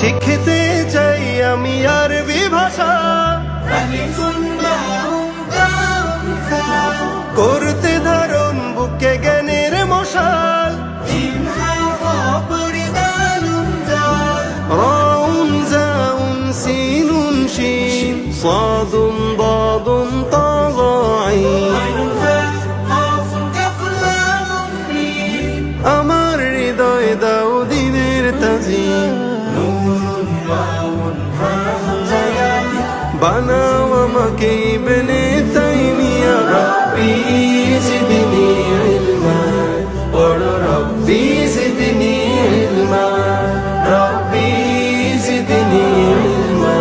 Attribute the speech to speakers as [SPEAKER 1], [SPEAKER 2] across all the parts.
[SPEAKER 1] শিখতে চাই আমি আরবি ভাষা করতে ধারণ বুকে জ্ঞানের মশাল রং জাউন, সিনুন, শিন সাদুন বানাও আমাকে বেনে তাইমিয়া রব্বি জিদনি ইলমা পড় রব্বি জিদনি ইলমা রব্বি জিদনি ইলমা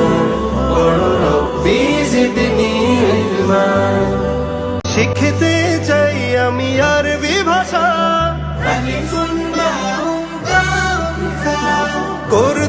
[SPEAKER 1] পড় রব্বি জিদনি ইলমা। শিখতে চাই আমি আরবি ভাষা। ধারণ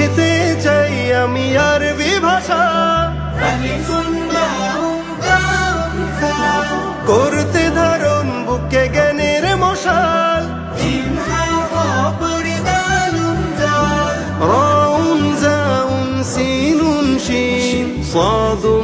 [SPEAKER 1] খেতে চাই আমি আরবি ভাষা করতে ধারণ বুকে জ্ঞানের মশাল। রউন, জাউন, সিনুন, শিন সাদু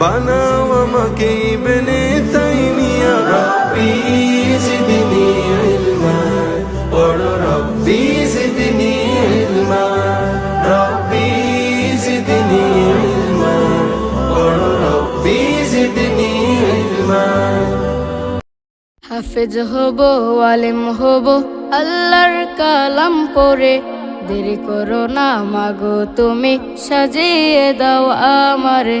[SPEAKER 1] বানাও আমাকে বেনে তাইমিয়া। রব্বি জিদনি ইলমা রব্বি ইলমা রব্বি ইলমা রব্বি ইলমা।
[SPEAKER 2] হাফেজ হব, আলেম হব, আল্লাহর কালাম পড়ে। দেরি করো না, মাগো তুমি সাজিয়ে দাও আমারে।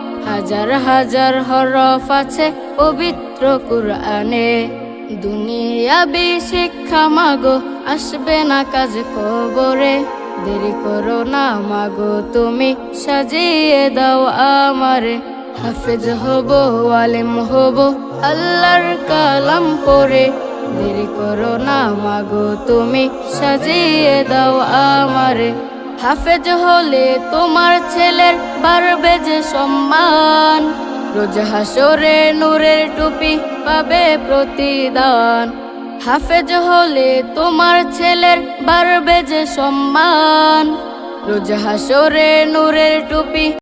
[SPEAKER 2] হাজার হাজার হরফ আছে পবিত্র কুরআনে। দুনিয়াবি শিক্ষা মাগো, আসবে না কাজ কবরে। দেরি করো না মাগো, তুমি সাজিয়ে দাও আমারে। হাফেজ হব, আলেম হব, আল্লাহর কালাম পড়ে দেরি করো না মাগো, তুমি সাজিয়ে দাও আমারে। হাফেজ হলে তোমার ছেলের বাড়বে যে সম্মান। রোজ হাসরে নূরের টুপি পাবে প্রতিদান। হাফেজ হলে তোমার ছেলের বাড়বে যে সম্মান। রোজ হাসরে নূরের টুপি